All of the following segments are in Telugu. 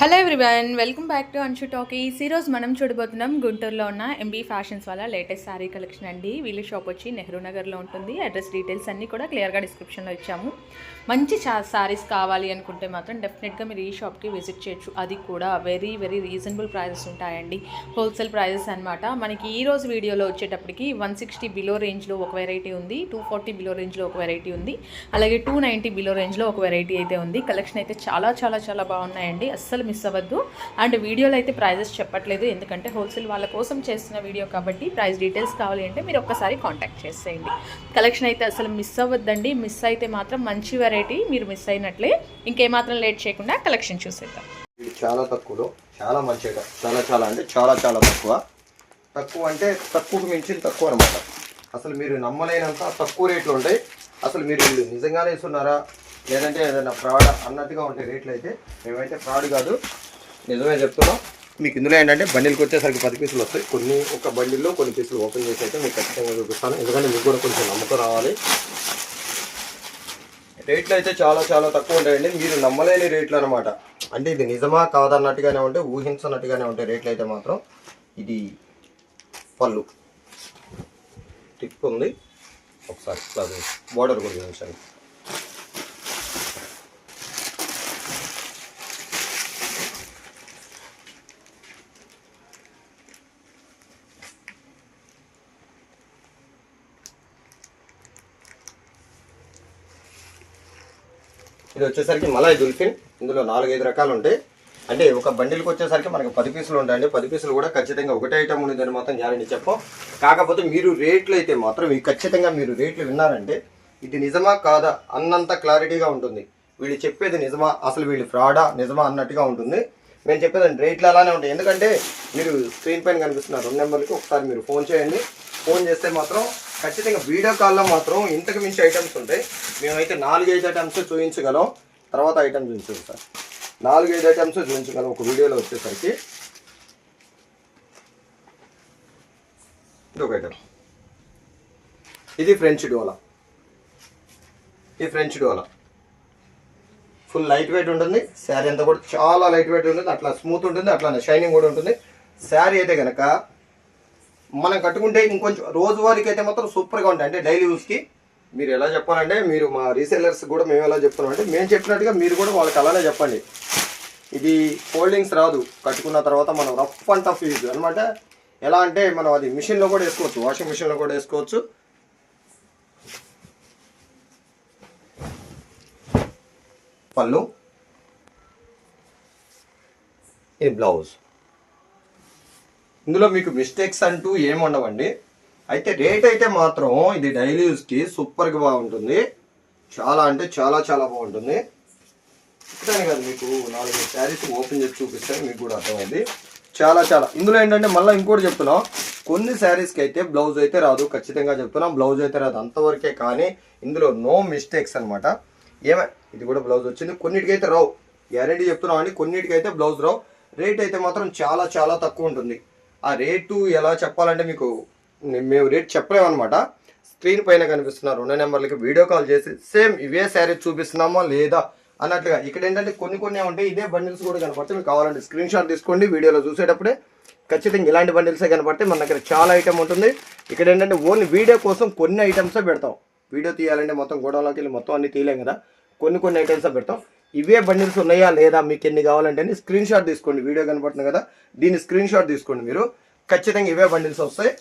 Hello everyone welcome back to Anshu Talkies ఈరోజు మనం చూడబోతున్నాం గుంటూరులో ఉన్న ఎంబీ ఫ్యాషన్స్ వాళ్ళ లేటెస్ట్ శారీ కలెక్షన్ అండి. వీళ్ళ షాప్ వచ్చి నెహ్రూ నగర్లో ఉంటుంది. అడ్రస్ డీటెయిల్స్ అన్నీ కూడా క్లియర్గా డిస్క్రిప్షన్లో ఇచ్చాము. మంచి శారీస్ కావాలి అనుకుంటే మాత్రం డెఫినెట్గా మీరు ఈ షాప్కి విజిట్ చేయొచ్చు. అది కూడా వెరీ వెరీ రీజనబుల్ ప్రైజెస్ ఉంటాయండి. హోల్సేల్ ప్రైజెస్ అనమాట మనకి ఈ రోజు వీడియోలో వచ్చేటప్పటికి వన్ సిక్స్టీ బిలో రేంజ్లో ఒక వెరైటీ ఉంది. టూ ఫార్టీ బిలో రేంజ్లో ఒక వెరైటీ ఉంది. అలాగే టూ నైంటీ బిలో రేంజ్లో ఒక వెరైటీ అయితే ఉంది. కలెక్షన్ అయితే చాలా చాలా చాలా బాగున్నాయండి. అస్సలు మిస్ అవ్వద్దు. అండ్ వీడియోలో అయితే ప్రైజెస్ చెప్పట్లేదు. ఎందుకంటే హోల్సేల్ వాళ్ళ కోసం చేస్తున్న వీడియో కాబట్టి ప్రైస్ డీటెయిల్స్ కావాలి అంటే మీరు ఒక్కసారి కాంటాక్ట్ చేసేయండి. కలెక్షన్ అయితే అసలు మిస్ అవ్వద్దండి. మిస్ అయితే మాత్రం మంచి వెరైటీ మీరు మిస్ అయినట్లే. ఇంకేమాత్రం లేట్ చేయకుండా కలెక్షన్ చూసేద్దాం. ఇది చాలా తక్కువలో చాలా మంచిగా చాలా చాలా అంటే చాలా చాలా తక్కువ. తక్కువ అంటే తక్కువకు మించిన తక్కువ అనమాట అసలు మీరు నమ్మలేనంత తక్కువ రేట్లు ఉంటాయి. అసలు మీరు నిజంగానే ఇస్తున్నారా? లేదంటే ఏదైనా ఫ్రాడ్ అన్నట్టుగా ఉంటాయి రేట్లు అయితే మేమైతే ఫ్రాడ్ కాదు. నిజమే చెప్తున్నాం. మీకు ఇందులో ఏంటంటే బండిల్కి వచ్చేసరికి పది పీసులు వస్తాయి. కొన్ని ఒక బండిల్లో కొన్ని పీసులు ఓపెన్ చేసి అయితే మీకు ఖచ్చితంగా చూపిస్తాను. ఎందుకంటే మీకు కూడా కొంచెం నమ్మకం రావాలి. రేట్లు అయితే చాలా చాలా తక్కువ ఉంటాయండి. మీరు నమ్మలేని రేట్లు అనమాట అంటే ఇది నిజమా కాదన్నట్టుగానే ఉంటాయి ఊహించనట్టుగానే ఉంటాయి రేట్లు అయితే మాత్రం ఇది పళ్ళు. టిప్ ఉంది. ఒకసారి బోర్డర్ కూడా చూపించండి. ఇది వచ్చేసరికి మలాయ్ దుల్ఫిన్. ఇందులో నాలుగైదు రకాలు ఉంటాయి. అంటే ఒక బండిల్కి వచ్చేసరికి మనకి పది పీసులు ఉంటాయండి. పది పీసులు కూడా ఖచ్చితంగా ఒకటే ఐటమ్ ఉండేదని మాత్రం గ్యారంటీ చెప్పం. కాకపోతే మీరు రేట్లు అయితే మాత్రం ఇవి ఖచ్చితంగా మీరు రేట్లు విన్నారంటే ఇది నిజమా కాదా అన్నంత క్లారిటీగా ఉంటుంది. వీళ్ళు చెప్పేది నిజమా అసలు వీళ్ళు ఫ్రాడా నిజమా అన్నట్టుగా ఉంటుంది. మేము చెప్పేదండి రేట్లు అలానే ఉంటాయి. ఎందుకంటే మీరు స్క్రీన్ పైన కనిపిస్తున్న రెండు నెంబర్కి ఒకసారి మీరు ఫోన్ చేయండి. ఫోన్ చేస్తే మాత్రం ఖచ్చితంగా వీడియో కాల్లో మాత్రం ఇంతకు మించి ఐటమ్స్ ఉంటాయి. మేమైతే నాలుగైదు ఐటమ్స్ చూపించగలం తర్వాత ఐటమ్ చూపించాం సార్. నాలుగైదు ఐటమ్స్ చూపించగలం ఒక వీడియోలో వచ్చేసరికి. ఇది ఒక ఐటమ్ ఇది ఫ్రెంచ్ డోలా ఇది French dola full light weight ఉంటుంది. శారీ అంతా కూడా చాలా లైట్ వెయిట్ ఉంటుంది. అట్లా స్మూత్ ఉంటుంది. అట్లానే షైనింగ్ కూడా ఉంటుంది. శారీ అయితే కనుక మనం కట్టుకుంటే ఇంకొంచెం రోజువారీకి అయితే మాత్రం సూపర్గా ఉంటాయి. అంటే డైలీ యూస్కి మీరు ఎలా చెప్పాలంటే మీరు మా రీసెల్లర్స్ కూడా మేము ఎలా చెప్తున్నాం అంటే మేము చెప్పినట్టుగా మీరు కూడా వాళ్ళకి అలానే చెప్పండి. ఇది ఫోల్డింగ్స్ రాదు. కట్టుకున్న తర్వాత మనం రఫ్ అండ్ టఫ్ యూజ్ అనమాట. ఎలా అంటే మనం అది మిషన్లో కూడా వేసుకోవచ్చు. వాషింగ్ మిషన్లో కూడా వేసుకోవచ్చు. పళ్ళు. ఇది బ్లౌజ్ ఇందులో మీకు మిస్టేక్స్ అంటూ ఏమి ఉండవండి. అయితే రేట్ అయితే మాత్రం ఇది డైలీ యూస్కి సూపర్గా బాగుంటుంది. చాలా అంటే చాలా చాలా బాగుంటుంది. ఇప్పుడే కాదు మీకు నాలుగు శారీస్ ఓపెన్ చేసి చూపిస్తే మీకు కూడా అర్థమైంది. చాలా చాలా. ఇందులో ఏంటంటే మళ్ళీ ఇంకోటి చెప్తున్నాం. కొన్ని శారీస్కి అయితే బ్లౌజ్ అయితే రాదు ఖచ్చితంగా చెప్తున్నాం. బ్లౌజ్ అయితే రాదు అంతవరకే కానీ ఇందులో నో మిస్టేక్స్ అనమాట ఏమే ఇది కూడా బ్లౌజ్ వచ్చింది. కొన్నిటికైతే రావు. గ్యారెంటీ చెప్తున్నాం అండి. కొన్నిటికైతే బ్లౌజ్ రావు. రేట్ అయితే మాత్రం చాలా చాలా తక్కువ ఉంటుంది. ఆ రేటు ఎలా చెప్పాలంటే మీకు మేము రేట్ చెప్పలేమన్నమాట. స్క్రీన్ పైన కనిపిస్తున్న రెండు నెంబర్లకి వీడియో కాల్ చేసి సేమ్ ఇవే శారీ చూపిస్తున్నామా లేదా? అన్నట్లుగా ఇక్కడ ఏంటంటే కొన్ని కొన్ని ఉంటాయి ఇదే బండిల్స్ కూడా కనపడతాయి. మీకు కావాలంటే స్క్రీన్ షాట్ తీసుకోండి వీడియోలో చూసేటప్పుడే. ఖచ్చితంగా ఇలాంటి బండిల్సే కనపడతాయి మన దగ్గర చాలా ఐటమ్ ఉంటుంది. ఇక్కడ ఏంటంటే ఓన్లీ వీడియో కోసం కొన్ని ఐటమ్సే పెడతాం. వీడియో తీయాలంటే మొత్తం గోడౌన్లోకి వెళ్ళి మొత్తం అన్ని తీయలేం కదా. కొన్ని కొన్ని ఐటమ్సే పెడతాం. ఇవే బండిల్స్ ఉన్నాయా లేదా మీకు ఎన్ని కావాలంటే స్క్రీన్ షాట్ తీసుకోండి. వీడియో కనపడుతుంది కదా దీన్ని స్క్రీన్ షాట్ తీసుకోండి మీరు. ఖచ్చితంగా ఇవే బండిల్స్ వస్తాయి.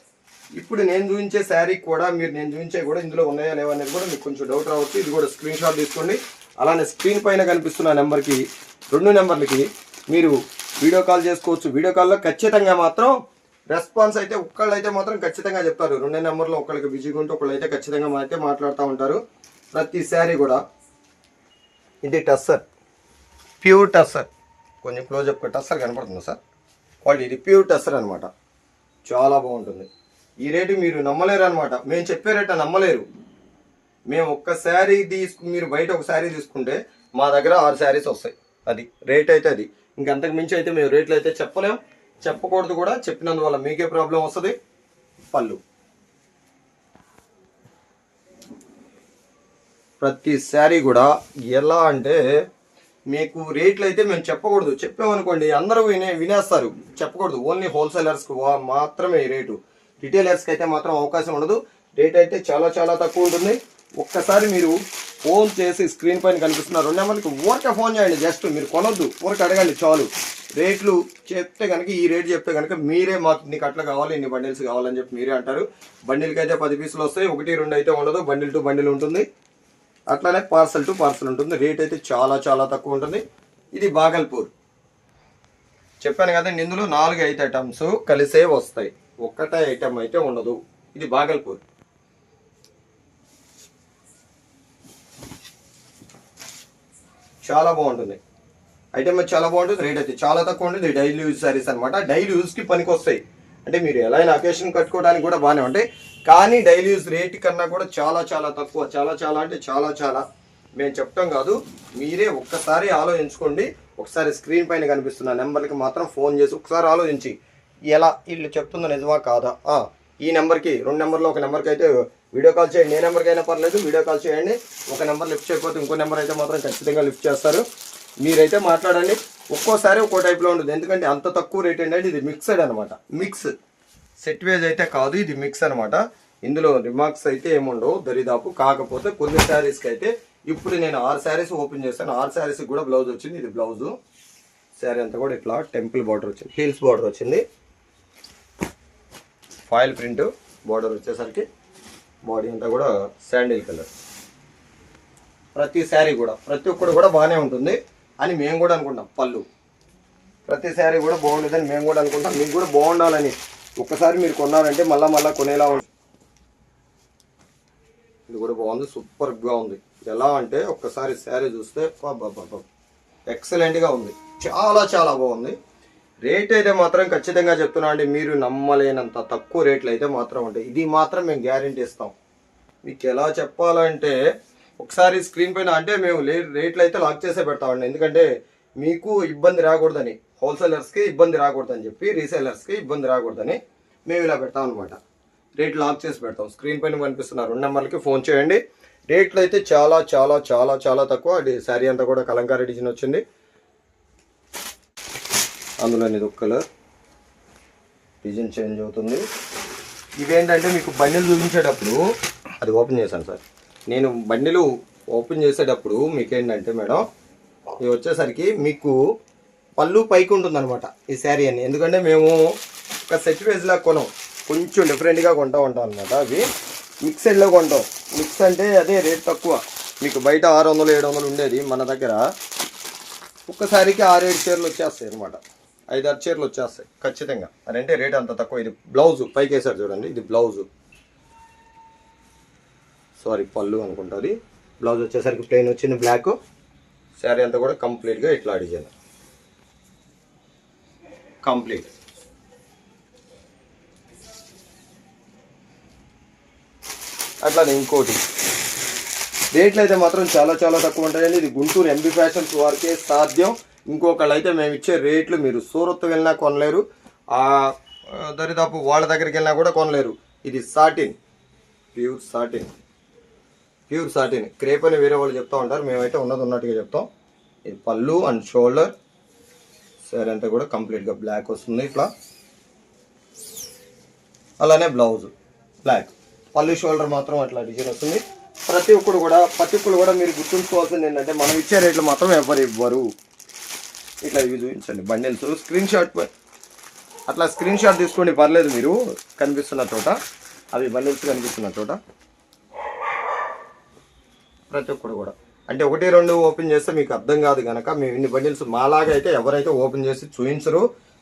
ఇప్పుడు నేను చూపించే శారీ కూడా మీరు నేను చూపించే కూడా ఇందులో ఉన్నాయా లేవా అనేది కూడా మీకు కొంచెం డౌట్ రావచ్చు. ఇది కూడా స్క్రీన్ షాట్ తీసుకోండి. అలానే స్క్రీన్ పైన కనిపిస్తున్న నెంబర్కి రెండు నెంబర్లకి మీరు వీడియో కాల్ చేసుకోవచ్చు. వీడియో కాల్లో ఖచ్చితంగా మాత్రం రెస్పాన్స్ అయితే ఒక్కళ్ళు అయితే మాత్రం ఖచ్చితంగా చెప్తారు. రెండే నెంబర్లో ఒకళ్ళకి బిజీగా ఉంటే ఒకళ్ళు అయితే ఖచ్చితంగా అయితే మాట్లాడుతూ ఉంటారు. ప్రతి శారీ కూడా. ఇది టస్సర్. ప్యూర్ టస్సర్. కొంచెం క్లోజప్ టస్సర్ కనపడుతుంది సార్? క్వాలిటీ ఇది ప్యూర్ టస్సర్ అనమాట చాలా బాగుంటుంది. ఈ రేటు మీరు నమ్మలేరు అనమాట మేము చెప్పే రేట నమ్మలేరు. మేము ఒక్క శారీ తీసుకు మీరు బయట ఒక శారీ తీసుకుంటే మా దగ్గర ఆరు శారీస్ వస్తాయి. అది రేట్ అయితే అది. ఇంకంతకు మించి అయితే మేము రేట్లు అయితే చెప్పలేం. చెప్పకూడదు కూడా. చెప్పినందువల్ల మీకే ప్రాబ్లం వస్తుంది. పళ్ళు. ప్రతి శారీ కూడా ఎలా అంటే మీకు రేట్లు అయితే మేము చెప్పకూడదు. చెప్పామనుకోండి అందరూ వినే వినేస్తారు. చెప్పకూడదు. ఓన్లీ హోల్సేలర్స్కి మాత్రమే రేటు. రిటైలర్స్కి అయితే మాత్రం అవకాశం ఉండదు. రేట్ అయితే చాలా చాలా తక్కువ ఉంటుంది. ఒక్కసారి మీరు ఫోన్ చేసి స్క్రీన్ పైన కనిపిస్తున్న రెండు నెంబర్కి ఊరికే ఫోన్ చేయండి. జస్ట్ మీరు కొనొద్దు. ఊరికి అడగండి. చాలు. రేట్లు చెప్తే కనుక ఈ రేట్ చెప్తే కనుక మీరే మాకు ఇన్ని కట్టలు కావాలి ఇన్ని బండిల్స్ కావాలని చెప్పి మీరే అంటారు. బండిల్కి అయితే పది పీసులు వస్తాయి. ఒకటి రెండు అయితే ఉండదు. బండిల్ టు బండిల్ ఉంటుంది. అట్లానే పార్సల్ టు పార్సల్ ఉంటుంది. రేట్ అయితే చాలా చాలా తక్కువ ఉంటుంది. ఇది బాగల్పూర్. చెప్పాను కదండి ఇందులో నాలుగు ఐదు ఐటమ్స్ కలిసే వస్తాయి. ఒక్కటే ఐటమ్ అయితే ఉండదు. ఇది బాగల్పూర్. చాలా బాగుంటుంది. ఐటమ్ చాలా బాగుంటుంది. రేట్ అయితే చాలా తక్కువ ఉంటుంది. డైలీ యూజ్ సారీస్ అనమాట డైలీ యూజ్కి పనికి వస్తాయి అంటే మీరు ఎలా అయినా అకేషన్ కట్టుకోవడానికి కూడా బాగానే ఉంటాయి. కానీ డైలీ యూజ్ రేట్ కన్నా కూడా చాలా చాలా తక్కువ. చాలా చాలా అంటే చాలా చాలా. మేము చెప్తాం కాదు. మీరే ఒక్కసారి ఆలోచించుకోండి. ఒకసారి స్క్రీన్ పైన కనిపిస్తున్న నెంబర్కి మాత్రం ఫోన్ చేసి ఒకసారి ఆలోచించి. ఎలా వీళ్ళు చెప్తుందో నిజమా కాదా? ఈ నెంబర్కి రెండు నెంబర్లో ఒక నెంబర్కి అయితే వీడియో కాల్ చేయండి. ఏ నెంబర్కి అయినా పర్లేదు వీడియో కాల్ చేయండి. ఒక నెంబర్ లిఫ్ట్ చేయకపోతే ఇంకో నెంబర్ అయితే మాత్రం ఖచ్చితంగా లిఫ్ట్ చేస్తారు. మీరైతే మాట్లాడండి. ఒక్కోసారి ఒక్కో టైప్లో ఉంటుంది. ఎందుకంటే అంత తక్కువ రేట్ ఏంటంటే ఇది మిక్సడ్ అనమాట మిక్స్ సెట్ వేజ్ అయితే కాదు ఇది మిక్స్ అనమాట ఇందులో రిమార్క్స్ అయితే ఏముండవు దరిదాపు. కాకపోతే కొన్ని శారీస్కి అయితే ఇప్పుడు నేను ఆరు శారీస్ ఓపెన్ చేశాను. ఆరు శారీస్ కూడా బ్లౌజ్ వచ్చింది ఇది బ్లౌజు శారీ అంతా కూడా ఇట్లా టెంపుల్ బార్డర్ వచ్చింది హీల్స్ బార్డర్ వచ్చింది. ఫాయిల్ ప్రింట్ బార్డర్ వచ్చేసరికి బాడీ అంతా కూడా శాండిల్ కలర్ ప్రతి శారీ కూడా ప్రతి ఒక్కటి కూడా బాగానే ఉంటుంది అని మేము కూడా అనుకుంటాం పళ్ళు. ప్రతి శారీ కూడా బాగుంటుందని మేము కూడా అనుకుంటాం మీకు కూడా బాగుండాలని ఒక్కసారి మీరు కొన్నారంటే మళ్ళా మళ్ళా కొనేలా ఉంటుంది ఇది కూడా బాగుంది సూపర్గా ఉంది. ఎలా అంటే ఒక్కసారి శారీ చూస్తే ఎక్సలెంట్గా ఉంది. చాలా చాలా బాగుంది. రేట్ అయితే మాత్రం ఖచ్చితంగా చెప్తున్నా అండి మీరు నమ్మలేనంత తక్కువ రేట్లు అయితే మాత్రం ఉంటాయి. ఇది మాత్రం మేము గ్యారంటీ ఇస్తాం. మీకు ఎలా చెప్పాలంటే ఒకసారి స్క్రీన్ పైన అంటే మేము రేట్లు అయితే లాక్ చేసే పెడతామండి. ఎందుకంటే మీకు ఇబ్బంది రాకూడదని. హోల్సేలర్స్కి ఇబ్బంది రాకూడదని చెప్పి రీసేలర్స్కి ఇబ్బంది రాకూడదని మేము ఇలా పెడతాం అనమాట రేట్ లాక్ చేసి పెడతాం. స్క్రీన్ పైన కనిపిస్తున్న రెండు నెంబర్లకి ఫోన్ చేయండి. రేట్లు అయితే చాలా చాలా చాలా చాలా తక్కువ. శారీ అంతా కూడా కలంకారీ డిజైన్ వచ్చింది. అందులో ఇది ఒక కలర్. డిజైన్ చేంజ్ అవుతుంది. ఇవేంటంటే మీకు బండిలు చూపించేటప్పుడు అది ఓపెన్ చేశాను సార్. నేను బండిలు ఓపెన్ చేసేటప్పుడు మీకు ఏంటంటే మేడం ఇది వచ్చేసరికి మీకు పళ్ళు పైకి ఉంటుంది అనమాట ఈ శారీ అని ఎందుకంటే మేము ఒక సెట్ వేజ్లా కొనం. కొంచెం డిఫరెంట్గా కొంటా ఉంటాం అనమాట అవి. మిక్సెడ్లో కొంటాం. మిక్స్ అంటే అదే రేట్ తక్కువ. మీకు బయట ఆరు వందలు ఏడు వందలు ఉండేది మన దగ్గర. ఒక్కసారికి ఆరేడు చీరలు వచ్చేస్తాయి అనమాట ఆరు చీరలు వచ్చేస్తాయి ఖచ్చితంగా. అని అంటే రేట్ అంత తక్కువ. ఇది బ్లౌజు పైకి వేసారు చూడండి. ఇది బ్లౌజు సారీ పళ్ళు అనుకుంటుంది బ్లౌజ్ వచ్చేసరికి ప్లెయిన్ వచ్చింది బ్లాక్ శారీ అంతా కూడా కంప్లీట్గా ఇట్లా డిజైన్. కంప్లీట్. అట్లానే ఇంకోటి. రేట్లు అయితే మాత్రం చాలా చాలా తక్కువ ఉంటాయండి ఇది గుంటూరు ఎంబీ ఫ్యాషన్స్ వారికే సాధ్యం. ఇంకొకళ్ళు అయితే మేము ఇచ్చే రేట్లు మీరు సూరత్ వెళ్ళినా కొనలేరు. ఆ దరిదాపు వాళ్ళ దగ్గరికి వెళ్ళినా కూడా కొనలేరు. ఇది satin pure satin pure satin crepe అని వేరే వాళ్ళు చెప్తా ఉంటారు. మేమైతే ఉన్నది ఉన్నట్టుగా చెప్తాం. ఇది పళ్ళు అండ్ షోల్డర్ సరే అంతా కూడా కంప్లీట్గా బ్లాక్ వస్తుంది ఇట్లా. అలానే బ్లౌజ్ బ్లాక్ పళ్ళు షోల్డర్ మాత్రం అట్లా డిజైన్ వస్తుంది. ప్రతి ఒక్కరు కూడా ప్రతి ఒక్కరు కూడా మీరు గుర్తుంచుకోవాల్సింది ఏంటంటే మనం ఇచ్చే రేట్లు మాత్రం ఎవరు ఇవ్వరు. ఇట్లా ఇవి చూపించండి. బండిల్స్ స్క్రీన్ షాట్ అట్లా స్క్రీన్ షాట్ తీసుకోండి పర్లేదు మీరు. కనిపిస్తున్న చోట. అవి బండిల్స్ కనిపిస్తున్న చోట. ప్రతి ఒక్కరు కూడా. అంటే ఒకటి రెండు ఓపెన్ చేస్తే మీకు అర్థం కాదు కనుక మేము ఇన్ని బండిల్స్ మాలాగా అయితే ఎవరైతే ఓపెన్ చేసి చూపించరు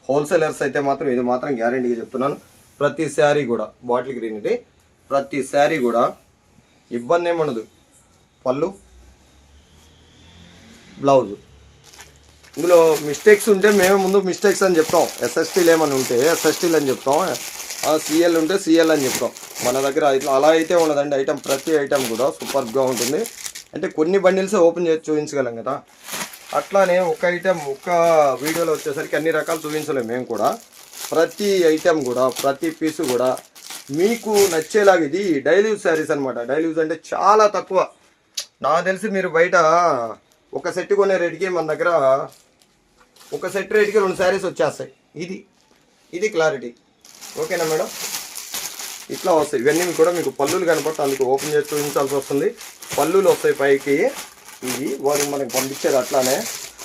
హోల్సేలర్స్ అయితే మాత్రం ఇది మాత్రం గ్యారంటీగా చెప్తున్నాను. ప్రతి శారీ కూడా బాటిల్ గ్రీన్ ఇది. ప్రతి శారీ కూడా ఇబ్బంది ఏమండదు పళ్ళు బ్లౌజ్. ఇందులో మిస్టేక్స్ ఉంటే మేము ముందు మిస్టేక్స్ అని చెప్తాం. ఎస్ఎస్టీలు ఏమైనా ఉంటే ఎస్ఎస్టీలు అని చెప్తాం. సిఎల్ ఉంటే సిఎల్ అని చెప్తాం. మన దగ్గర ఇట్లా అలా అయితే ఉండదండి. ఐటమ్ ప్రతి ఐటెం కూడా సూపర్గా ఉంటుంది. అంటే కొన్ని బండిల్స్ ఓపెన్ చేసి చూపించగలం కదా. అట్లానే ఒక ఐటెం ఒక వీడియోలో వచ్చేసరికి అన్ని రకాలు చూపించలేము మేము కూడా. ప్రతి ఐటెం కూడా ప్రతి పీసు కూడా మీకు నచ్చేలాగా ఇది డైలీ యూజ్ శారీస్ అనమాట డైలీ యూజ్ అంటే చాలా తక్కువ. నాకు తెలిసి మీరు బయట ఒక సెట్ కొనే రేటుకి మన దగ్గర ఒక సెట్ రేటుకి రెండు శారీస్ వచ్చేస్తాయి. ఇది ఇది క్లారిటీ ఓకేనా మేడం? ఇట్లా వస్తాయి. ఇవన్నీ కూడా మీకు పళ్ళులు కనపడతాయి అందుకు ఓపెన్ చేసి చూపించాల్సి వస్తుంది. పళ్ళులు వస్తాయి పైకి. ఇవి వాళ్ళు మనకి పంపించేది అట్లానే.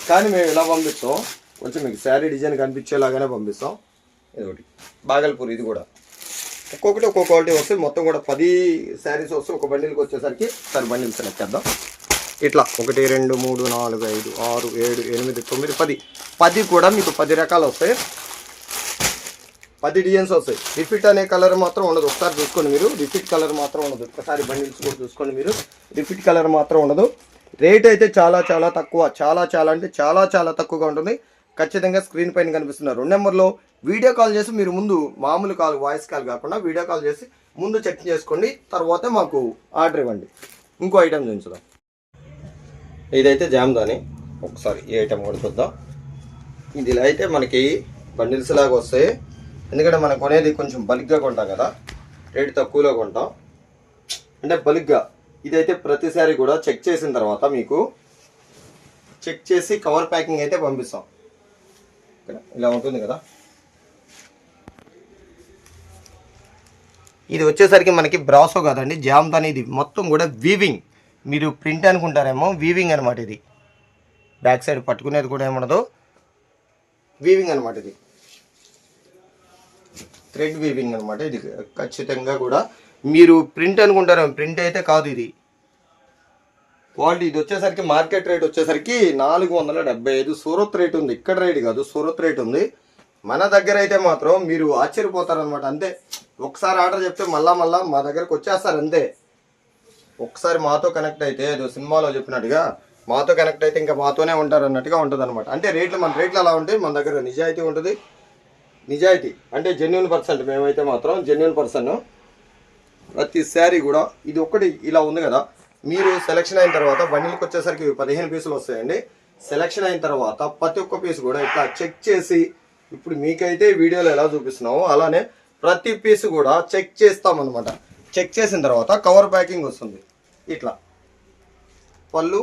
కానీ మేము ఇలా పంపిస్తాం? కొంచెం మీకు శారీ డిజైన్ కనిపించేలాగానే పంపిస్తాం. ఇది ఒకటి. బాగల్పూర్ ఇది కూడా. ఒక్కొక్కటి ఒక్కొక్క క్వాలిటీ వస్తాయి మొత్తం కూడా పది శారీస్ వస్తే ఒక బండిల్కి వచ్చేసరికి సరే బండిల్ సెలెక్ట్ చేద్దాం. ఇట్లా ఒకటి రెండు మూడు నాలుగు ఐదు ఆరు ఏడు ఎనిమిది తొమ్మిది పది. పది కూడా మీకు పది రకాలు వస్తాయి. పది డిజైన్స్ వస్తాయి. రిఫిట్ అనే కలర్ మాత్రం ఉండదు. ఒకసారి చూసుకోండి మీరు. రిఫిట్ కలర్ మాత్రం ఉండదు. ఒకసారి బండిల్స్ కూడా చూసుకోండి మీరు. రిఫిట్ కలర్ మాత్రం ఉండదు. రేట్ అయితే చాలా చాలా తక్కువ. చాలా చాలా అంటే చాలా చాలా తక్కువగా ఉంటుంది. ఖచ్చితంగా స్క్రీన్ పైన కనిపిస్తున్న రెండు నెంబర్లో వీడియో కాల్ చేసి మీరు ముందు మామూలు కాల్ వాయిస్ కాల్ కాకుండా వీడియో కాల్ చేసి ముందు చెక్ చేసుకోండి. తర్వాత మాకు ఆర్డర్ ఇవ్వండి. ఇంకో ఐటెం చూపించుదాం ఇదైతే జామ్దాని. ఒకసారి ఈ ఐటెం కూడా చూద్దాం. ఇది అయితే మనకి బండిల్స్ లాగా వస్తాయి. ఎందుకంటే మనం కొనేది కొంచెం బలిగ్గా కొంటాం కదా. రేటు తక్కువలో కొంటాం. అంటే బలిగ్గా ఇదైతే ప్రతిసారి కూడా చెక్ చేసిన తర్వాత మీకు చెక్ చేసి కవర్ ప్యాకింగ్ అయితే పంపిస్తాం. ఇక్కడ ఇలా ఉంటుంది కదా. ఇది వచ్చేసరికి మనకి బ్రాసో కాదండి జామ్దాని ఇది. మొత్తం కూడా వీవింగ్ మీరు ప్రింట్ అనుకుంటారేమో వీవింగ్ అనమాట ఇది. బ్యాక్ సైడ్ పట్టుకునేది కూడా ఏమనదు వీవింగ్ అనమాట ఇది. థ్రెడ్ వీవింగ్ అనమాట ఇది ఖచ్చితంగా కూడా మీరు ప్రింట్ అనుకుంటారు. ప్రింట్ అయితే కాదు ఇది. క్వాలిటీ ఇది వచ్చేసరికి మార్కెట్ రేట్ వచ్చేసరికి నాలుగు వందల డెబ్బై ఐదు. సూరత్ రేట్ ఉంది. ఇక్కడ రేట్ కాదు సూరత్ రేట్ ఉంది. మన దగ్గర అయితే మాత్రం మీరు ఆశ్చర్యపోతారనమాట అంతే. ఒకసారి ఆర్డర్ చెప్తే మళ్ళా మళ్ళా మా దగ్గరకు వచ్చేస్తారు. అంతే. ఒకసారి మాతో కనెక్ట్ అయితే ఏదో సినిమాలో చెప్పినట్టుగా మాతో కనెక్ట్ అయితే ఇంకా మాతోనే ఉంటారు అన్నట్టుగా ఉంటుంది అనమాట అంటే రేట్లు మన రేట్లు అలా ఉంటాయి. మన దగ్గర నిజాయితీ ఉంటుంది. నిజాయితీ. అంటే జెన్యున్ పర్సన్ మేమైతే మాత్రం జెన్యున్ పర్సన్ ప్రతి శారీ కూడా ఇది ఒక్కటి ఇలా ఉంది కదా. మీరు సెలెక్షన్ అయిన తర్వాత బండిల్కి వచ్చేసరికి పదిహేను పీసులు వస్తాయండి. సెలెక్షన్ అయిన తర్వాత ప్రతి ఒక్క పీస్ కూడా ఇట్లా చెక్ చేసి ఇప్పుడు మీకైతే వీడియోలో ఎలా చూపిస్తున్నామో అలానే ప్రతి పీస్ కూడా చెక్ చేస్తామన్నమాట. చెక్ చేసిన తర్వాత కవర్ ప్యాకింగ్ వస్తుంది. ఇట్లా. పళ్ళు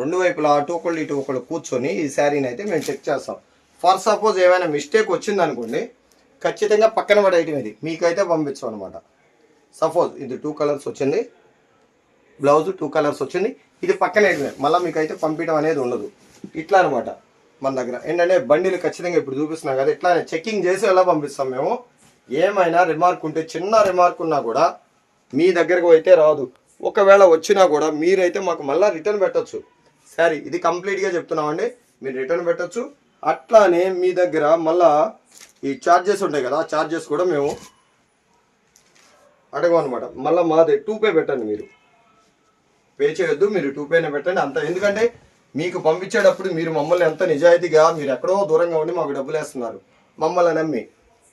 రెండు వైపులా అటు ఒకళ్ళు ఇటు ఒకళ్ళు కూర్చొని ఈ శారీని అయితే మేము చెక్ చేస్తాం. ఫర్ సపోజ్ ఏమైనా మిస్టేక్ వచ్చింది అనుకోండి ఖచ్చితంగా పక్కన పడే ఐటమ్ ఇది. మీకైతే పంపించాం అనమాట సపోజ్ ఇది టూ కలర్స్ వచ్చింది బ్లౌజ్ టూ కలర్స్ వచ్చింది ఇది పక్కన ఐటమే మళ్ళీ మీకైతే పంపించడం అనేది ఉండదు. ఇట్లా అనమాట మన దగ్గర. ఏంటంటే బండిలు ఖచ్చితంగా ఇప్పుడు చూపిస్తున్నాం కదా ఇట్లానే చెక్కింగ్ చేసి ఎలా పంపిస్తాం మేము? ఏమైనా రిమార్క్ ఉంటే చిన్న రిమార్క్ ఉన్నా కూడా మీ దగ్గరకు అయితే రాదు. ఒకవేళ వచ్చినా కూడా మీరైతే మాకు మళ్ళీ రిటర్న్ పెట్టొచ్చు. సరే ఇది కంప్లీట్గా చెప్తున్నామండి. మీరు రిటర్న్ పెట్టొచ్చు. అట్లానే మీ దగ్గర మళ్ళా ఈ ఛార్జెస్ ఉంటాయి కదా ఆ ఛార్జెస్ కూడా మేము అడగమన్నమాట అనమాట మళ్ళీ మాది టూ పే పెట్టండి మీరు. పే చేయొద్దు మీరు టూ పేనే పెట్టండి అంత. ఎందుకంటే మీకు పంపించేటప్పుడు మీరు మమ్మల్ని ఎంత నిజాయితీగా మీరు ఎక్కడో దూరంగా ఉండి మాకు డబ్బులు వేస్తున్నారు. మమ్మల్ని నమ్మి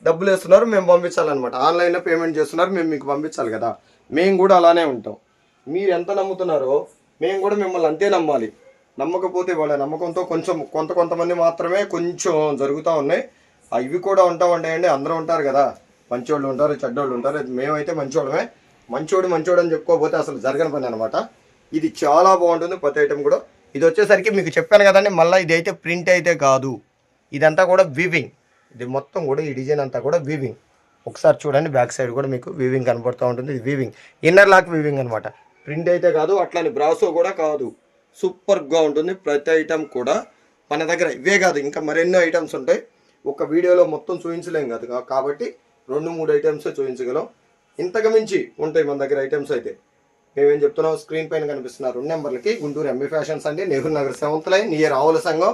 డబ్బులు వేస్తున్నారు మేము పంపించాలన్నమాట. ఆన్లైన్లో పేమెంట్ చేస్తున్నారు మేము మీకు పంపించాలి కదా. మేము కూడా అలానే ఉంటాం. మీరు ఎంత నమ్ముతున్నారో మేము కూడా మిమ్మల్ని అంతే నమ్మాలి. నమ్మకపోతే వాళ్ళ నమ్మకంతో కొంచెం కొంత కొంతమంది మాత్రమే కొంచెం జరుగుతూ ఉన్నాయి. అవి కూడా ఉంటా ఉంటాయండి. అందరూ ఉంటారు కదా. మంచోళ్ళు ఉంటారు చెడ్డోళ్ళు ఉంటారు. మేమైతే మంచోళ్ళమే. మంచోడు మంచోడు అని చెప్పుకోకపోతే అసలు జరగని పని అనమాట ఇది చాలా బాగుంటుంది. ప్రతి ఐటమ్ కూడా. ఇది వచ్చేసరికి మీకు చెప్పాను కదండి మళ్ళీ ఇది అయితే ప్రింట్ అయితే కాదు. ఇదంతా కూడా వీవింగ్ ఇది మొత్తం కూడా ఈ డిజైన్ అంతా కూడా వీవింగ్ ఒకసారి చూడండి బ్యాక్ సైడ్ కూడా మీకు వీవింగ్ కనపడుతూ ఉంటుంది. ఇది వీవింగ్ ఇన్నర్ లాక్ వీవింగ్ అనమాట ప్రింట్ అయితే కాదు అట్లానే బ్రాసో కూడా కాదు. సూపర్గా ఉంటుంది. ప్రతి ఐటెం కూడా మన దగ్గర ఇవే కాదు ఇంకా మరెన్నో ఐటమ్స్ ఉంటాయి. ఒక వీడియోలో మొత్తం చూపించలేం కాదు. కాబట్టి రెండు మూడు ఐటమ్స్ చూపించగలం. ఇంతకు మించి ఉంటాయి మన దగ్గర ఐటమ్స్ అయితే. మేమేం చెప్తున్నాం? స్క్రీన్ పైన కనిపిస్తున్న రెండు నెంబర్లకి గుంటూరు ఎంబీ ఫ్యాషన్స్ అండి Nehru Nagar seventh line near Avula Sangham.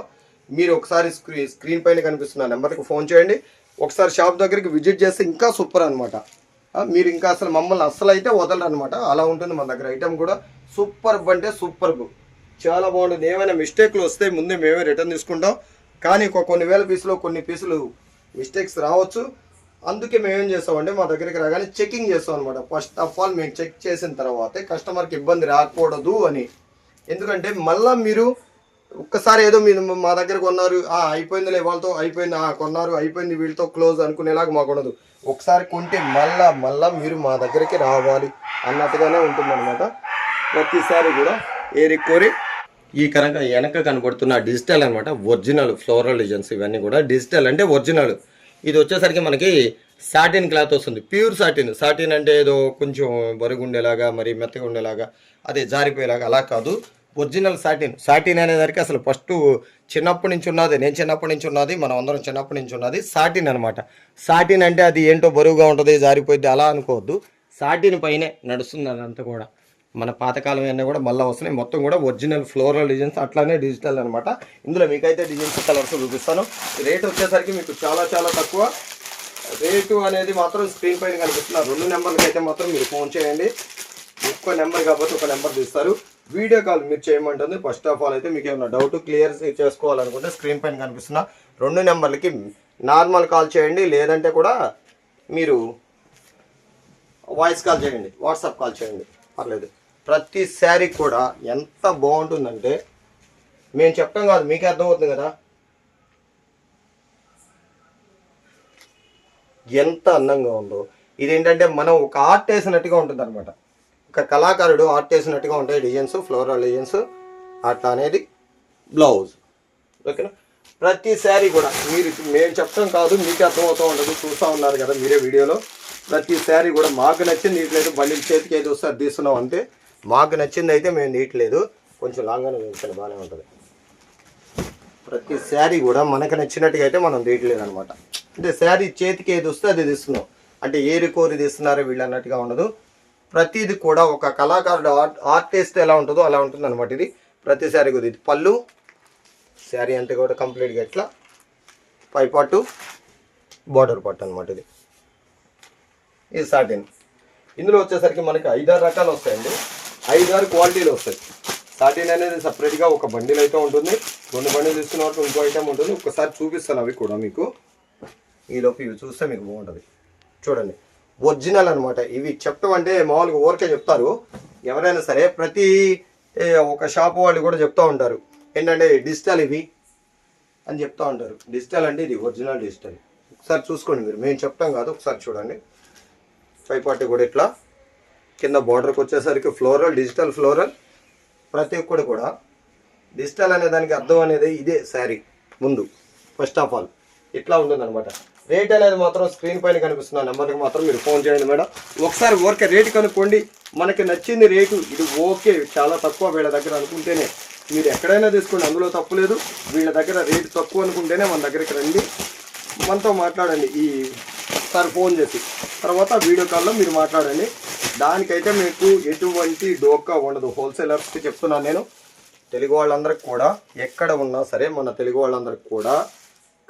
మీరు ఒకసారి స్క్రీన్ స్క్రీన్ పైన కనిపిస్తున్న నెంబర్కి ఫోన్ చేయండి. ఒకసారి షాప్ దగ్గరికి విజిట్ చేస్తే ఇంకా సూపర్ అనమాట మీరు ఇంకా అసలు మమ్మల్ని అస్సలు అయితే వదలరు అనమాట అలా ఉంటుంది మన దగ్గర ఐటమ్ కూడా. సూపర్ అంటే సూపర్ చాలా బాగుంటుంది. ఏమైనా మిస్టేక్లు వస్తే ముందే మేమే రిటర్న్ తీసుకుంటాం. కానీ ఒక కొన్ని వేల పీసులో కొన్ని పీసులు మిస్టేక్స్ రావచ్చు. అందుకే మేమేం చేస్తామంటే మా దగ్గరికి రాగానే చెకింగ్ చేస్తాం అనమాట ఫస్ట్ ఆఫ్ ఆల్ మేము చెక్ చేసిన తర్వాతే కస్టమర్కి ఇబ్బంది రాకూడదు అని. ఎందుకంటే మళ్ళా మీరు ఒక్కసారి ఏదో మీరు మా దగ్గర కొన్నారు ఆ అయిపోయిందిలే వాళ్ళతో అయిపోయింది ఆ కొన్నారు అయిపోయింది వీళ్ళతో క్లోజ్ అనుకునేలాగా మాకు ఉండదు. ఒకసారి కొంటే మళ్ళా మళ్ళా మీరు మా దగ్గరికి రావాలి అన్నట్టుగానే ఉంటుందన్నమాట. ప్రతిసారి కూడా ఏరి కోరి ఈ కనుక వెనక కనబడుతున్న డిజిటల్ అనమాట ఒరిజినల్ ఫ్లోరల్ డిజైన్స్ ఇవన్నీ కూడా డిజిటల్ అంటే ఒరిజినల్. ఇది వచ్చేసరికి మనకి సాటిన్ క్లాత్ వస్తుంది ప్యూర్ సాటిన్. సాటిన్ అంటే ఏదో కొంచెం బరుగుండేలాగా మరి మెత్తగా ఉండేలాగా అదే జారిపోయేలాగా అలా కాదు. Original satin. సాటిన్ అనేసరికి అసలు ఫస్ట్ చిన్నప్పటి నుంచి ఉన్నది నేను చిన్నప్పటి నుంచి ఉన్నది మనం అందరం చిన్నప్పటి నుంచి ఉన్నది సాటిన్ అనమాట సాటిన్ అంటే అది ఏంటో బరువుగా ఉంటుంది జారిపోయింది అలా అనుకోవద్దు. సాటిన్ పైనే నడుస్తుంది అదంతా కూడా. మన పాతకాలం అన్నీ కూడా మళ్ళీ వస్తున్నాయి. మొత్తం కూడా ఒరిజినల్ ఫ్లోరల్ డిజైన్స్ అట్లానే డిజిటల్ అనమాట ఇందులో మీకైతే డిజైన్స్ కలర్స్ చూపిస్తాను. రేట్ వచ్చేసరికి మీకు చాలా చాలా తక్కువ. రేటు అనేది మాత్రం స్క్రీన్ పైన కనిపిస్తున్న రెండు నెంబర్లకి అయితే మాత్రం మీరు ఫోన్ చేయండి. ఒక్క నెంబర్ కాకపోతే ఒక నెంబర్ తీస్తారు. వీడియో కాల్ మీరు చేయమంటుంది. ఫస్ట్ ఆఫ్ ఆల్ అయితే మీకు ఏమైనా డౌట్ క్లియర్ చేసుకోవాలనుకుంటే స్క్రీన్ పైన కనిపిస్తున్న రెండు నెంబర్లకి నార్మల్ కాల్ చేయండి. లేదంటే కూడా మీరు వాయిస్ కాల్ చేయండి. వాట్సాప్ కాల్ చేయండి. పర్లేదు. ప్రతి శారీ కూడా ఎంత బాగుంటుందంటే మేము చెప్పడం కాదు మీకే అర్థమవుతుంది కదా? ఎంత అందంగా ఉందో. ఇదేంటంటే మనం ఒక ఆర్ట్ వేసినట్టుగా ఉంటుంది అనమాట ఒక కళాకారుడు ఆర్ట్ వేసినట్టుగా ఉంటాయి డిజైన్స్ ఫ్లోరల్ డిజైన్స్ అట్లా అనేది బ్లౌజ్ ఓకేనా? ప్రతి శారీ కూడా మీరు మేము చెప్తాం కాదు మీకు అర్థమవుతూ ఉండదు చూస్తూ ఉన్నారు కదా మీరే వీడియోలో. ప్రతి శారీ కూడా మాకు నచ్చింది నీట్లేదు బండి చేతికి ఏది వస్తే అది తీస్తున్నాం అంతే. మాకు నచ్చింది అయితే మేము నీట్లేదు. కొంచెం లాంగ్గానే వేయించండి బాగానే ఉంటుంది. ప్రతి శారీ కూడా మనకు నచ్చినట్టుగా అయితే మనం తీయట్లేదు అనమాట అంటే శారీ చేతికి ఏది వస్తే అది తీస్తున్నాం అంటే ఏరి కోరి తీస్తున్నారు వీళ్ళు అన్నట్టుగా ఉండదు. ప్రతిది కూడా ఒక కళాకారుడు ఆర్ట్ ఆర్టిస్ట్ ఎలా ఉంటుందో అలా ఉంటుంది అనమాట ఇది. ప్రతి శారీ కూడా ఇది. పళ్ళు శారీ అంతా కూడా కంప్లీట్గా ఎట్లా పై పాటు బార్డర్ పట్టు అనమాట ఇది. ఇది సాటిన్. ఇందులో వచ్చేసరికి మనకి ఐదారు రకాలు వస్తాయండి. ఐదు ఆరు క్వాలిటీలు వస్తాయి. సాటిన్ అనేది సపరేట్గా ఒక బండిల్ అయితే ఉంటుంది. రెండు బండిలు తీసుకున్న ఇంకో ఐటమ్ ఉంటుంది. ఒకసారి చూపిస్తాను అవి కూడా మీకు. ఈలోపు ఇవి చూస్తే మీకు బాగుంటుంది. చూడండి. ఒరిజినల్ అనమాట ఇవి చెప్పడం అంటే మామూలుగా ఊరికే చెప్తారు. ఎవరైనా సరే ప్రతి ఒక షాప్ వాళ్ళు కూడా చెప్తూ ఉంటారు. ఏంటంటే డిజిటల్ ఇవి అని చెప్తా ఉంటారు. డిజిటల్ అంటే ఇది ఒరిజినల్ డిజిటల్ ఒకసారి చూసుకోండి మీరు. మేము చెప్తాం కాదు. ఒకసారి చూడండి. పైపాటి పార్టీ కూడా ఇట్లా. కింద బార్డర్కి వచ్చేసరికి ఫ్లోరల్ డిజిటల్ ఫ్లోరల్ ప్రతి ఒక్కటి కూడా. డిజిటల్ అనే దానికి అర్థం అనేది ఇదే శారీ ముందు. ఫస్ట్ ఆఫ్ ఆల్ ఇట్లా ఉంటుందన్నమాట. రేట్ అనేది మాత్రం స్క్రీన్ పైన కనిపిస్తున్న నెంబర్కి మాత్రం మీరు ఫోన్ చేయండి మేడం. ఒకసారి ఓకే రేట్ కనుక్కోండి. మనకి నచ్చింది రేటు ఇది ఓకే చాలా తక్కువ వీళ్ళ దగ్గర అనుకుంటేనే. మీరు ఎక్కడైనా తీసుకోండి అందులో తప్పు లేదు. వీళ్ళ దగ్గర రేటు తక్కువ అనుకుంటేనే మన దగ్గరికి రండి. మనతో మాట్లాడండి. ఈ సార్ ఫోన్ చేసి. తర్వాత వీడియో కాల్లో మీరు మాట్లాడండి. దానికైతే మీకు ఎటువంటి డోకా ఉండదు. హోల్సేలర్స్కి చెప్తున్నాను నేను. తెలుగు వాళ్ళందరికి కూడా ఎక్కడ ఉన్నా సరే మన తెలుగు వాళ్ళందరికి కూడా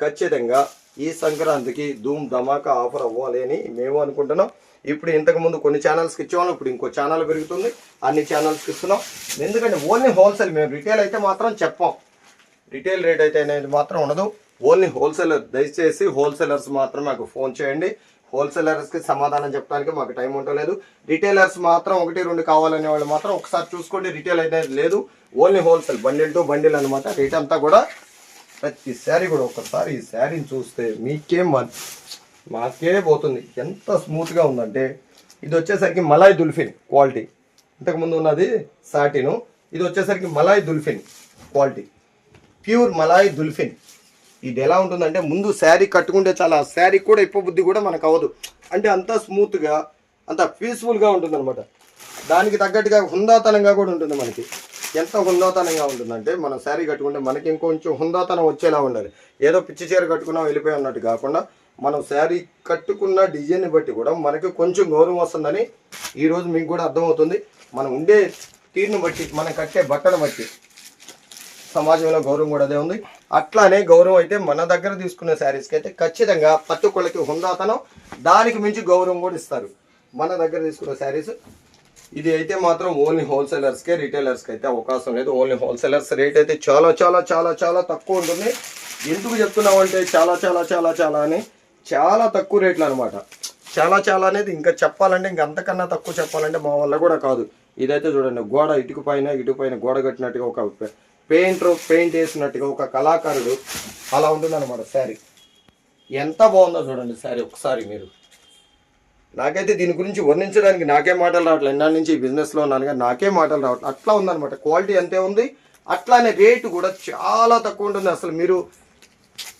ఖచ్చితంగా ఈ సంక్రాంతికి ధూమ్ ధమాకా ఆఫర్ అవ్వాలి అని మేము అనుకుంటున్నాం. ఇప్పుడు ఇంతకుముందు కొన్ని ఛానల్స్కి ఇచ్చేవాళ్ళం ఇప్పుడు ఇంకో ఛానల్ పెరుగుతుంది. అన్ని ఛానల్స్కి ఇస్తున్నాం. ఎందుకంటే ఓన్లీ హోల్సేల్ మేము రిటైల్ అయితే మాత్రం చెప్పాం. రిటైల్ రేట్ అయితే అనేది మాత్రం ఉండదు. ఓన్లీ హోల్సేలర్ దయచేసి హోల్సేలర్స్ మాత్రం మాకు ఫోన్ చేయండి. హోల్సేలర్స్కి సమాధానం చెప్పడానికి మాకు టైం ఉండలేదు. రిటైలర్స్ మాత్రం ఒకటి రెండు కావాలనే వాళ్ళు మాత్రం ఒకసారి చూసుకోండి రిటైల్ అయితే లేదు. Only wholesale bundle to bundle అనమాట రేట్ అంతా కూడా ప్రతి శారీ కూడా ఒకసారి ఈ శారీని చూస్తే మీకేం మాకే పోతుంది. ఎంత స్మూత్గా ఉందంటే ఇది వచ్చేసరికి మలాయ్ దుల్ఫిన్ క్వాలిటీ. ఇంతకుముందు ఉన్నది సాటిను. ఇది వచ్చేసరికి మలాయ్ దుల్ఫిన్ క్వాలిటీ. Pure Malay దుల్ఫిన్. ఇది ఎలా ఉంటుందంటే ముందు శారీ కట్టుకుంటే చాలా శారీ కూడా ఇప్ప బుద్ధి కూడా మనకు అవ్వదు. అంటే అంత స్మూత్గా అంత పీస్ఫుల్గా ఉంటుంది అనమాట దానికి తగ్గట్టుగా హుందాతనంగా కూడా ఉంటుంది మనకి. ఎంత హుందాతనంగా ఉంటుందంటే మనం శారీ కట్టుకుంటే మనకి ఇంకొంచెం హుందాతనం వచ్చేలా ఉండాలి. ఏదో పిచ్చి చీర కట్టుకున్నా వెళ్ళిపోయి అన్నట్టు కాకుండా మనం శారీ కట్టుకున్న డిజైన్ని బట్టి కూడా మనకి కొంచెం గౌరవం వస్తుందని ఈరోజు మీకు కూడా అర్థమవుతుంది. మనం ఉండే తీరుని బట్టి మనం కట్టే బట్టను బట్టి సమాజంలో గౌరవం కూడా అదే ఉంది. అట్లానే గౌరవం అయితే మన దగ్గర తీసుకునే శారీస్కి అయితే ఖచ్చితంగా ప్రతి ఒక్కళ్ళకి హుందాతనం దానికి మించి గౌరవం కూడా ఇస్తారు. మన దగ్గర తీసుకునే శారీస్ ఇది అయితే మాత్రం ఓన్లీ హోల్సేలర్స్కే రిటైలర్స్కి అయితే అవకాశం లేదు. ఓన్లీ హోల్సేలర్స్ రేట్ అయితే చాలా చాలా చాలా చాలా తక్కువ ఉంటుంది. ఎందుకు చెప్తున్నామంటే చాలా చాలా చాలా చాలా అని చాలా తక్కువ రేట్లు అనమాట చాలా చాలా అనేది ఇంకా చెప్పాలంటే ఇంకా అంతకన్నా తక్కువ చెప్పాలంటే మా వల్ల కూడా కాదు. ఇదైతే చూడండి గోడ ఇటుకు పైన ఇటు పైన గోడ కట్టినట్టుగా ఒక పెయింటర్ పెయింట్ వేసినట్టుగా ఒక కళాకారుడు అలా ఉంటుంది అనమాట శారీ. ఎంత బాగుందో చూడండి శారీ ఒకసారి మీరు. నాకైతే దీని గురించి వర్ణించడానికి నాకే మాటలు రావట్లేదు. ఎన్నాళ్ళ నుంచి ఈ బిజినెస్లో ఉన్నాను కానీ నాకే మాటలు రావట్లేదు. అట్లా ఉందన్నమాట. క్వాలిటీ అంతే ఉంది. అట్లానే రేటు కూడా చాలా తక్కువ ఉంటుంది. అసలు మీరు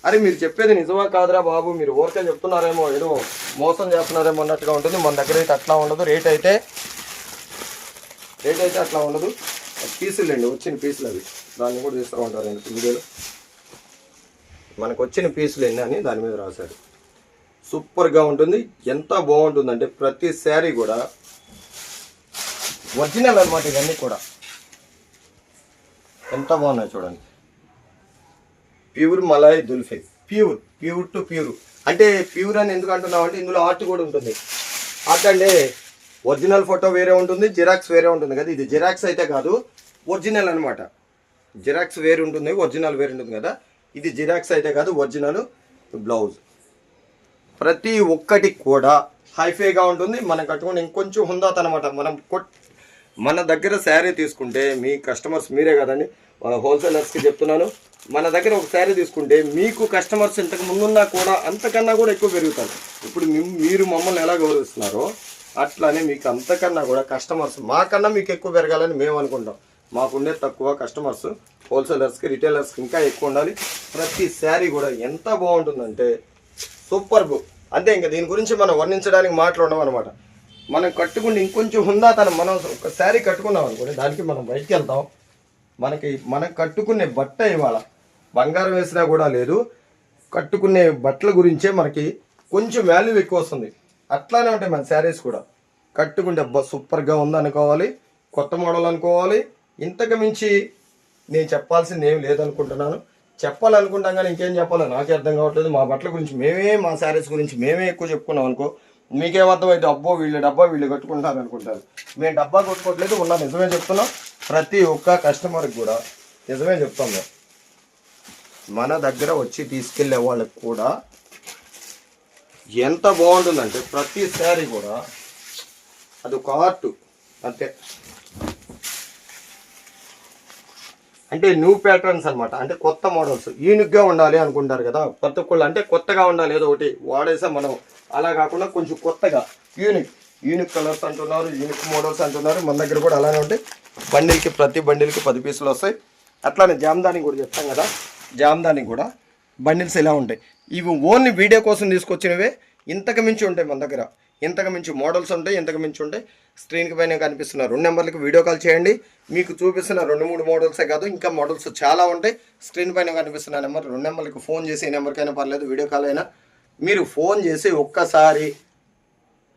అరే మీరు చెప్పేది నిజమా కాదురా బాబు? మీరు ఊరికే చెప్తున్నారేమో ఏదో మోసం చేస్తున్నారేమో అన్నట్టుగా ఉంటుంది. మన దగ్గర అయితే అట్లా ఉండదు. రేట్ అయితే రేట్ అయితే అట్లా ఉండదు. పీసులు అండి వచ్చిన పీసులు అవి. దాన్ని కూడా తీస్తూ ఉంటారు అండి వీడియోలో. మనకు వచ్చిన పీసులు ఎన్ని అని దాని మీద రాశారు. సూపర్గా ఉంటుంది. ఎంత బాగుంటుందంటే ప్రతి శారీ కూడా ఒరిజినల్ అనమాట ఇవన్నీ కూడా. ఎంత బాగున్నాయి చూడండి. Pure malai దుల్ఫే. Pure pure to pure. అంటే ప్యూర్ అని ఎందుకు అంటున్నాం అంటే ఇందులో ఆర్ట్ కూడా ఉంటుంది. ఆర్ట్ అంటే ఒరిజినల్ ఫోటో వేరే ఉంటుంది జిరాక్స్ వేరే ఉంటుంది కదా. ఇది జిరాక్స్ అయితే కాదు ఒరిజినల్ అనమాట జిరాక్స్ వేరు ఉంటుంది ఒరిజినల్ వేరు ఉంటుంది కదా? ఇది జిరాక్స్ అయితే కాదు ఒరిజినల్ బ్లౌజ్. ప్రతి ఒక్కటి కూడా హైఫైగా ఉంటుంది. మనం కట్టుకుని ఇంకొంచెం హుందాత్ అనమాట మనం కొట్ మన దగ్గర శారీ తీసుకుంటే మీ కస్టమర్స్ మీరే కదండి. హోల్సేలర్స్కి చెప్తున్నాను మన దగ్గర ఒక శారీ తీసుకుంటే మీకు కస్టమర్స్ ఇంతకు ముందున్నా కూడా అంతకన్నా కూడా ఎక్కువ పెరుగుతారు. ఇప్పుడు మీరు మమ్మల్ని ఎలా గౌరవిస్తున్నారో అట్లానే మీకు అంతకన్నా కూడా కస్టమర్స్ మాకన్నా మీకు ఎక్కువ పెరగాలని మేము అనుకుంటాం. మాకుండే తక్కువ కస్టమర్స్ హోల్సేలర్స్కి రిటైలర్స్కి ఇంకా ఎక్కువ ఉండాలి. ప్రతి శారీ కూడా ఎంత బాగుంటుందంటే సూపర్ బుక్ అంతే ఇంకా దీని గురించి మనం వర్ణించడానికి మాటలు అనమాట మనం కట్టుకుని ఇంకొంచెం హుందాతనం మనం ఒక శారీ కట్టుకున్నాం అనుకోండి దానికి మనం బయటికి వెళ్తాం. మనకి మనం కట్టుకునే బట్ట ఇవాళ బంగారం వేసినా కూడా లేదు. కట్టుకునే బట్టల గురించే మనకి కొంచెం వాల్యూ ఎక్కువ వస్తుంది. అట్లానే ఉంటాయి మన శారీస్ కూడా. కట్టుకుంటే అబ్బా సూపర్గా ఉంది అనుకోవాలి కొత్త మోడల్ అనుకోవాలి. ఇంతకు మించి నేను చెప్పాల్సింది ఏం లేదనుకుంటున్నాను. చెప్పాలనుకుంటాం కానీ ఇంకేం చెప్పాలో నాకే అర్థం కావట్లేదు. మా బట్టల గురించి మేమే మా శారీస్ గురించి మేమే ఎక్కువ చెప్పుకున్నాం అనుకో మీకేం అర్థమైంది అబ్బో వీళ్ళు డబ్బా వీళ్ళు కట్టుకుంటున్నారు అనుకుంటారు. మేము డబ్బా కొట్టుకోవట్లేదు ఉన్న నిజమే చెప్తున్నాం. ప్రతి ఒక్క కస్టమర్కి కూడా నిజమే చెప్తాం మేము. మన దగ్గర వచ్చి తీసుకెళ్ళే వాళ్ళకి కూడా ఎంత బాగుంటుందంటే ప్రతి శారీ కూడా అది ఒక ఆర్ట్ అంతే. అంటే న్యూ ప్యాటర్న్స్ అనమాట అంటే కొత్త మోడల్స్ యూనిక్గా ఉండాలి అనుకుంటారు కదా. కొత్త ఒక్కళ్ళు అంటే కొత్తగా ఉండాలి ఏదో ఒకటి వాడేసా మనం. అలా కాకుండా కొంచెం కొత్తగా. యూనిక్ యూనిక్ కలర్స్ అంటున్నారు యూనిక్ మోడల్స్ అంటున్నారు. మన దగ్గర కూడా అలానే ఉంటాయి. బండిల్కి ప్రతి బండిల్కి పది పీసులు వస్తాయి. అట్లానే జామ్దాని కూడా చెప్తాం కదా. జామ్దాని కూడా బండిల్స్ ఇలా ఉంటాయి. ఇవి ఓన్లీ వీడియో కోసం తీసుకొచ్చినవే. ఇంతకు మించి ఉంటాయి మన దగ్గర. ఇంతకు మించి మోడల్స్ ఉంటాయి ఇంతకు మించి ఉంటాయి స్క్రీన్కి పైన కనిపిస్తున్న రెండు నెంబర్లకు వీడియో కాల్ చేయండి. మీకు చూపిస్తున్న రెండు మూడు మోడల్సే కాదు ఇంకా మోడల్స్ చాలా ఉంటాయి. స్క్రీన్ పైన కనిపిస్తున్న నెంబర్ రెండు నెంబర్లకు ఫోన్ చేసి ఏ నెంబర్కైనా పర్లేదు వీడియో కాల్ అయినా. మీరు ఫోన్ చేసి ఒక్కసారి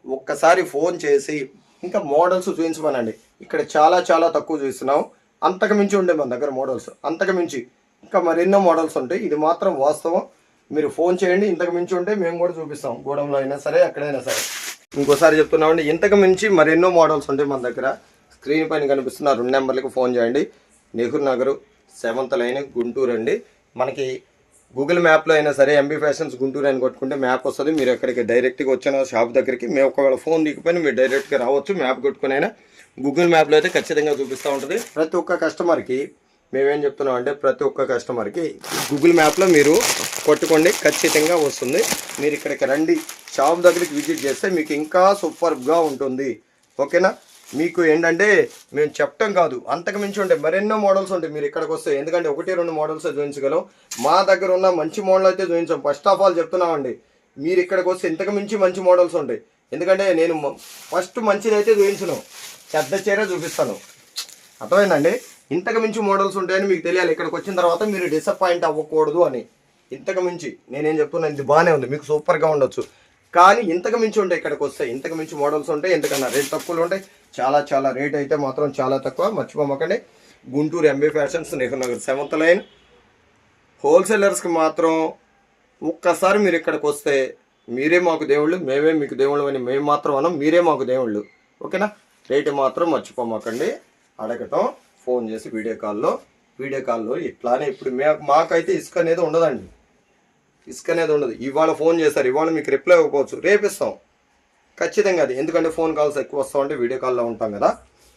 ఒక్కసారి ఫోన్ చేసి ఇంకా మోడల్స్ చూపించమనండి ఇక్కడ చాలా చాలా తక్కువ చూస్తున్నాం అంతకు మించి ఉండే మన దగ్గర మోడల్స్ అంతకు మించి. ఇంకా మరెన్నో మోడల్స్ ఉంటాయి. ఇది మాత్రం వాస్తవం. మీరు ఫోన్ చేయండి ఇంతకు మించి ఉంటే మేము కూడా చూపిస్తాం. గూడెంలో అయినా సరే ఎక్కడైనా సరే. ఇంకోసారి చెప్తున్నామండి ఇంతకు మించి మరెన్నో మోడల్స్ ఉంటాయి మన దగ్గర. స్క్రీన్ పైన కనిపిస్తున్న రెండు నెంబర్లకు ఫోన్ చేయండి. నెహ్రూ నగరు సెవెంత్ లైన్ గుంటూరు అండి. మనకి గూగుల్ మ్యాప్లో అయినా సరే ఎంబీ ఫ్యాషన్స్ గుంటూరు అని కొట్టుకుంటే మ్యాప్ వస్తుంది. మీరు ఎక్కడికి డైరెక్ట్గా వచ్చిన షాప్ దగ్గరికి మేము ఒకవేళ ఫోన్ దిగిపోయినా మీరు డైరెక్ట్గా రావచ్చు. మ్యాప్ కొట్టుకుని అయినా గూగుల్ మ్యాప్లో అయితే ఖచ్చితంగా చూపిస్తూ ఉంటుంది. ప్రతి ఒక్క కస్టమర్కి మేమేం చెప్తున్నాం అంటే ప్రతి ఒక్క కస్టమర్కి గూగుల్ మ్యాప్లో మీరు కొట్టుకోండి ఖచ్చితంగా వస్తుంది. మీరు ఇక్కడికి రండి షాప్ దగ్గరికి విజిట్ చేస్తే మీకు ఇంకా సూపర్గా ఉంటుంది. ఓకేనా? మీకు ఏంటంటే మేము చెప్పటం కాదు. అంతకు మించి ఉంటాయి మరెన్నో మోడల్స్ ఉంటాయి. మీరు ఇక్కడికి వస్తే ఎందుకంటే ఒకటి రెండు మోడల్స్ చూపించగలం మా దగ్గర ఉన్న మంచి మోడల్ అయితే చూపించాం ఫస్ట్ ఆఫ్ ఆల్ చెప్తున్నామండి. మీరు ఇక్కడికి వస్తే ఇంతకు మించి మంచి మోడల్స్ ఉంటాయి. ఎందుకంటే నేను ఫస్ట్ మంచిది అయితే చూపించను పెద్ద చీర చూపిస్తాను. అర్థమైందండి ఇంతకు మించి మోడల్స్ ఉంటాయని మీకు తెలియాలి. ఇక్కడికి వచ్చిన తర్వాత మీరు డిసప్పాయింట్ అవ్వకూడదు అని. ఇంతకు మించి నేనేం చెప్తున్నాను ఇది బాగానే ఉంది. మీకు సూపర్గా ఉండొచ్చు. కానీ ఇంతకు మించి ఉంటాయి ఇక్కడికి వస్తాయి ఇంతకు మించి మోడల్స్ ఉంటాయి ఇంతకన్నా రేట్ తక్కువలు ఉంటాయి చాలా చాలా రేట్ అయితే మాత్రం చాలా తక్కువ. మర్చిపోమకండి. Guntur MB Fashions Nehru Nagar seventh line హోల్సేలర్స్కి మాత్రం ఒక్కసారి మీరు ఇక్కడికి వస్తే మీరే మాకు దేవుళ్ళు మేమే మీకు దేవుళ్ళు అని మేము మాత్రం అనం మీరే మాకు దేవుళ్ళు. ఓకేనా? రేటు మాత్రం మర్చిపోమాకండి. అడగటం ఫోన్ చేసి వీడియో కాల్లో వీడియో కాల్లో ఇట్లానే ఇప్పుడు మాకైతే ఇసుక అనేది ఉండదండి. ఇసుక అనేది ఉండదు. ఇవాళ ఫోన్ చేశారు. ఇవాళ మీకు రిప్లై ఇవ్వకపోవచ్చు. రేపిస్తాం. ఖచ్చితంగా అది. ఎందుకంటే ఫోన్ కాల్స్ ఎక్కువ వస్తూ ఉంటే వీడియో కాల్లో ఉంటాం కదా.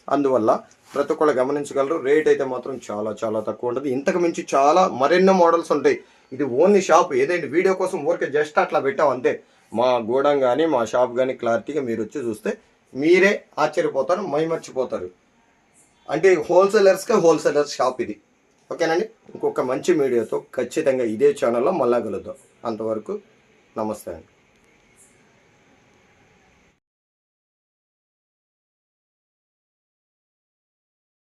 అందువల్ల ప్రతి ఒక్కళ్ళు గమనించగలరు. రేట్ అయితే మాత్రం చాలా చాలా తక్కువ ఉంటుంది. ఇంతకు మించి చాలా మరెన్నో మోడల్స్ ఉంటాయి. ఇది ఓన్లీ షాప్. ఏదైనా వీడియో కోసం ఊరికే జస్ట్ అట్లా పెట్టాం అంతే. మా గోడం కానీ మా షాప్ కానీ క్లారిటీగా మీరు వచ్చి చూస్తే మీరే ఆశ్చర్యపోతారు మైమర్చిపోతారు. అంటే హోల్సేలర్స్కే హోల్సేలర్స్ షాప్ ఇది. ఓకేనండి? ఇంకొక మంచి మీడియాతో ఖచ్చితంగా ఇదే ఛానల్లో మళ్ళా కలుద్దాం. అంతవరకు నమస్తే అండి.